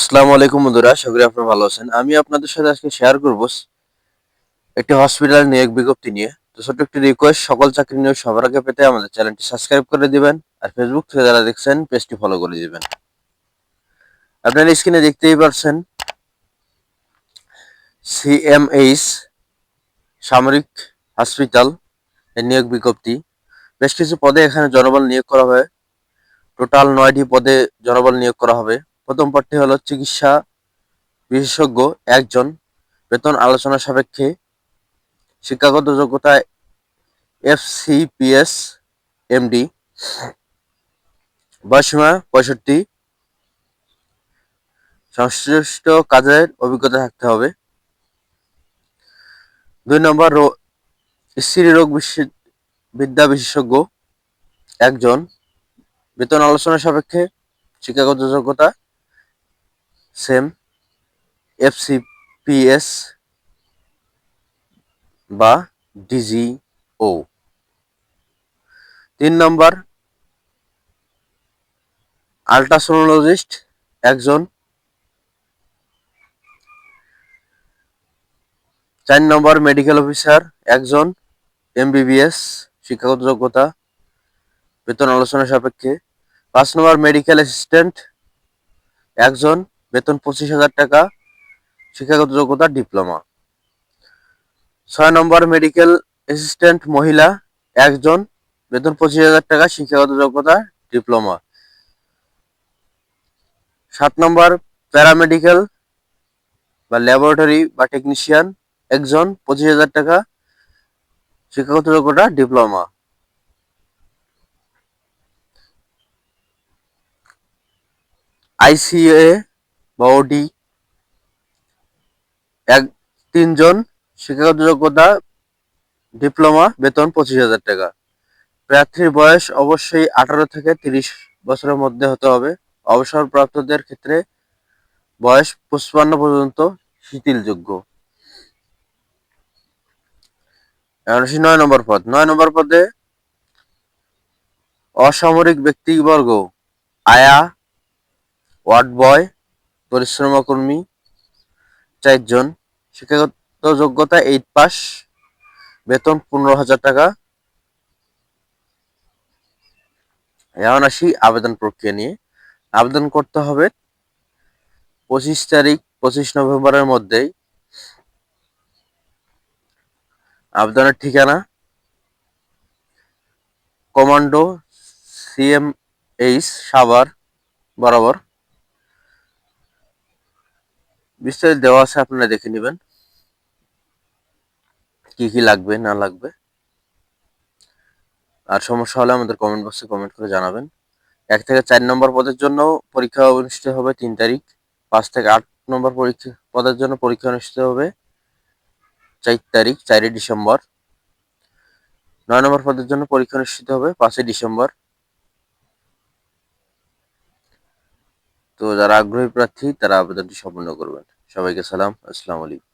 আসসালামু আলাইকুম বন্ধুরা করি আপনারা ভালো আছেন। আমি আপনাদের সাথে আজকে শেয়ার করব একটি হসপিটাল নিয়োগ বিজ্ঞপ্তি নিয়ে। তো ছোট্ট একটি রিকোয়েস্ট সকল চাকরি নিয়োগ সবার আগে পেতে আমাদের চ্যানেলটি সাবস্ক্রাইব করে দিবেন আর ফেসবুক থেকে যারা দেখছেন পেজটি ফলো করে দিবেন। আপনারা স্ক্রিনে দেখতেই পারছেন সিএমএইচ সামরিক হসপিটাল এর নিয়োগ বিজ্ঞপ্তি। বেশ কিছু পদে এখানে জনবল নিয়োগ করা হয়। টোটাল নয়টি পদে জনবল নিয়োগ করা হবে। প্রথম পদটি হলো চিকিৎসা বিশেষজ্ঞ একজন বেতন আলোচনা সাপেক্ষে শিক্ষাগত যোগ্যতা F C P FCPS MD. বয়সীমা পঁয়ষট্টি। সংশ্লিষ্ট কাজের অভিজ্ঞতা থাকতে হবে। দুই নম্বর স্ত্রী রোগ বিদ্যা বিশেষজ্ঞ একজন। বেতন আলোচনা সাপেক্ষে শিক্ষাগত যোগ্যতা সেম এফসিপিএস বা ডিজিও। তিন নম্বর, আল্ট্রাসোনোলজিস্ট একজন। চার নম্বর, মেডিকেল অফিসার একজন। এমবিবিএস শিক্ষাগত যোগ্যতা বেতন আলোচনা সাপেক্ষে। পাঁচ নম্বর, মেডিকেল অ্যাসিস্ট্যান্ট একজন। বেতন পঁচিশ হাজার টাকা, শিক্ষাগত যোগ্যতা, ডিপ্লোমা। ছয় নম্বর মেডিকেল অ্যাসিস্ট্যান্ট মহিলা, একজন, বেতন পঁচিশ হাজার টাকা, শিক্ষাগত যোগ্যতা, ডিপ্লোমা। সাত নম্বর প্যারামেডিক্যাল বা ল্যাবরেটরি বা টেকনিশিয়ান একজন, পঁচিশ হাজার টাকা, শিক্ষাগত যোগ্যতা, ডিপ্লোমা। আইসিএ বা এক, তিনজন শিক্ষাগত যোগ্যতা ডিপ্লোমা, বেতন পঁচিশ হাজার টাকা। প্রার্থীর বয়স অবশ্যই আঠারো থেকে তিরিশ বছরের মধ্যে হতে হবে। অবসরপ্রাপ্তদের ক্ষেত্রে বয়স পঁচপান্ন পর্যন্ত শিথিলযোগ্য। নয় নম্বর পদ। নয় নম্বর পদে অসামরিক ব্যক্তিবর্গ, আয়া, ওয়ার্ড বয় পরিশ্রম কর্মী চারজন, শিক্ষাগত যোগ্যতা এইট পাস বেতন পনেরো হাজার টাকা। এখন আসি আবেদন প্রক্রিয়া নিয়ে। আবেদন করতে হবে পঁচিশ তারিখ, পঁচিশ নভেম্বরের মধ্যেই। আবেদনের ঠিকানা কমান্ডো, সিএমএইচ, সাভার, বরাবর। বিস্তারিত দেওয়া আছে আপনারা দেখে নেবেন। কি কি লাগবে, না লাগবে। আর সমস্যা হলে আমাদের কমেন্ট বক্সে কমেন্ট করে জানাবেন। এক থেকে চার নম্বর পদের জন্য পরীক্ষা অনুষ্ঠিত হবে তিন তারিখ। পাঁচ থেকে আট নম্বর পরীক্ষা, পদের জন্য পরীক্ষা অনুষ্ঠিত হবে চার তারিখ, চারই ডিসেম্বর। নয় নম্বর পদের জন্য পরীক্ষা অনুষ্ঠিত হবে পাঁচই ডিসেম্বর। তো যারা আগ্রহী প্রার্থী তারা আবেদনটি সম্পন্ন করবেন। সবাইকে সালাম আসসালামু আলাইকুম।